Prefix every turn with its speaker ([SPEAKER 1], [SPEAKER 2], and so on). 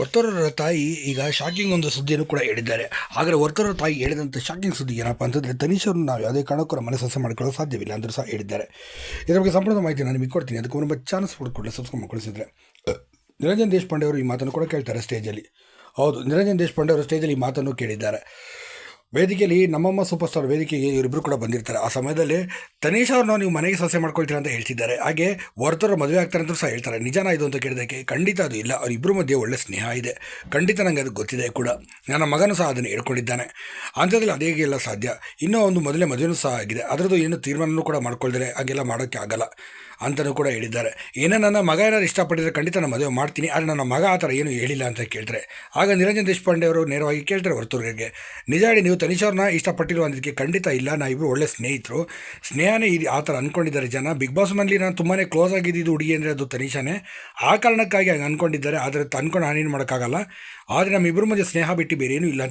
[SPEAKER 1] ವರ್ತೂರರ ತಾಯಿ ಈಗ ಶಾಕಿಂಗ್ ಒಂದು ಸುದ್ದಿಯನ್ನು ಕೂಡ ಹೇಳಿದ್ದಾರೆ. ಆದರೆ ವರ್ತೂರರ ತಾಯಿ ಹೇಳಿದಂಥ ಶಾಕಿಂಗ್ ಸುದ್ದಿ ಏನಪ್ಪ ಅಂತಂದರೆ ತನಿಷರನ್ನು ನಾವು ಯಾವುದೇ ಕಾರಣಕ್ಕೂ ನಮ್ಮ ಮನೆ ಮಾಡಿಕೊಳ್ಳಲು ಮಾಡ್ಕೊಳ್ಳೋ ಸಾಧ್ಯವಿಲ್ಲ ಅಂದರೂ ಸಹ ಹೇಳಿದ್ದಾರೆ. ಇದರ ಬಗ್ಗೆ ಸಂಪೂರ್ಣ ಮಾಹಿತಿ ನಾನು ನಿಮಗೆ ಕೊಡ್ತೀನಿ. ಅದಕ್ಕೆ ಒಂದು ಚಾನ್ಸ್ ಕೊಡಕೊಳ್ಳಿ ಸಬ್ಸ್ಕ್ರೈಬ್ ಮಾಡ್ಕೊಳಿಸಿದ್ರೆ ನಿರಂಜನ್ ದೇಶಪಾಂಡೆ ಅವರು ಈ ಮಾತನ್ನು ಕೂಡ ಕೇಳ್ತಾರೆ ಸ್ಟೇಜಲ್ಲಿ ಹೌದು, ನಿರಂಜನ್ ದೇಶಪಾಂಡೆ ಅವರು ಸ್ಟೇಜಲ್ಲಿ ಈ ಮಾತನ್ನು ಕೇಳಿದ್ದಾರೆ. ವೇದಿಕೆಯಲ್ಲಿ ನಮ್ಮಮ್ಮ ಸೂಪರ್ ಸ್ಟಾರ್ ವೇದಿಕೆಗೆ ಇವರಿಬ್ಬರು ಕೂಡ ಬಂದಿರ್ತಾರೆ. ಆ ಸಮಯದಲ್ಲಿ ತನೀಶ್ ಅವ್ರನ್ನ ನೀವು ಮನೆಗೆ ಸಸ್ಯ ಮಾಡ್ಕೊಳ್ತೀರ ಅಂತ ಹೇಳ್ತಿದ್ದಾರೆ. ಹಾಗೆ ವರ್ತರು ಮದುವೆ ಆಗ್ತಾರೆ ಅಂತ ಸಹ ಹೇಳ್ತಾರೆ. ನಿಜಾನ ಇದು ಅಂತ ಕೇಳಿದಕ್ಕೆ ಖಂಡಿತ ಅದು ಇಲ್ಲ. ಅವರಿಬ್ಬರ ಮಧ್ಯೆ ಒಳ್ಳೆ ಸ್ನೇಹ ಇದೆ. ಖಂಡಿತ ನನಗೆ ಅದು ಗೊತ್ತಿದೆ ಕೂಡ. ನನ್ನ ಮಗನೂ ಸಹ ಅದನ್ನು ಹೇಳ್ಕೊಂಡಿದ್ದಾನೆ. ಅಂಥದ್ರಲ್ಲಿ ಅದೇ ಎಲ್ಲ ಸಾಧ್ಯ. ಇನ್ನೂ ಒಂದು ಮೊದಲೇ ಮದುವೆನೂ ಸಹ ಆಗಿದೆ. ಅದರದ್ದು ಏನು ತೀರ್ಮಾನವೂ ಕೂಡ ಮಾಡ್ಕೊಳ್ತಾರೆ ಹಾಗೆಲ್ಲ ಮಾಡೋಕ್ಕೆ ಆಗಲ್ಲ. ಅಂತಲೂ ಕೂಡ ಹೇಳಿದ್ದಾರೆ. ಏನೋ ನನ್ನ ಮಗ ಏನಾದ್ರು ಇಷ್ಟಪಟ್ಟಿದ್ರೆ ಖಂಡಿತ ನಾನು ಮದುವೆ ಮಾಡ್ತೀನಿ, ಆದರೆ ನನ್ನ ಮಗ ಆ ಥರ ಏನು ಹೇಳಿಲ್ಲ ಅಂತ ಕೇಳಿದ್ರೆ. ಆಗ ನಿರಂಜನ್ ದೇಶಪಾಂಡೆ ಅವರು ನೇರವಾಗಿ ಕೇಳ್ತಾರೆ ಹೊರತುರ್ಗೆ ನಿಜ ಹೇಳಿ ನೀವು ತನಿಷವ್ರನ್ನ ಇಷ್ಟಪಟ್ಟಿರೋ ಅನ್ನೋದಕ್ಕೆ ಖಂಡಿತ ಇಲ್ಲ ನಾ ಇಬ್ಬರು ಒಳ್ಳೆ ಸ್ನೇಹಿತರು. ಸ್ನೇಹನೇ ಇದು ಆ ಥರ ಅಂದ್ಕೊಂಡಿದ್ದಾರೆ ಜನ. ಬಿಗ್ ಬಾಸ್ ಮನೇಲಿ ನಾನು ತುಂಬಾ ಕ್ಲೋಸ್ ಆಗಿದ್ದು ಹುಡುಗಿ ಅಂದರೆ ಅದು ತನಿಷಾನೇ. ಆ ಕಾರಣಕ್ಕಾಗಿ ಹಂಗೆ ಅಂದ್ಕೊಂಡಿದ್ದಾರೆ, ಆದರೆ ಅಂದ್ಕೊಂಡು ನಾನೇನು ಮಾಡೋಕ್ಕಾಗಲ್ಲ. ಆದರೆ ನಮ್ಮಿಬ್ಬರ ಮಧ್ಯೆ ಸ್ನೇಹ ಬಿಟ್ಟು ಬೇರೆ ಏನೂ ಇಲ್ಲ ಅಂತ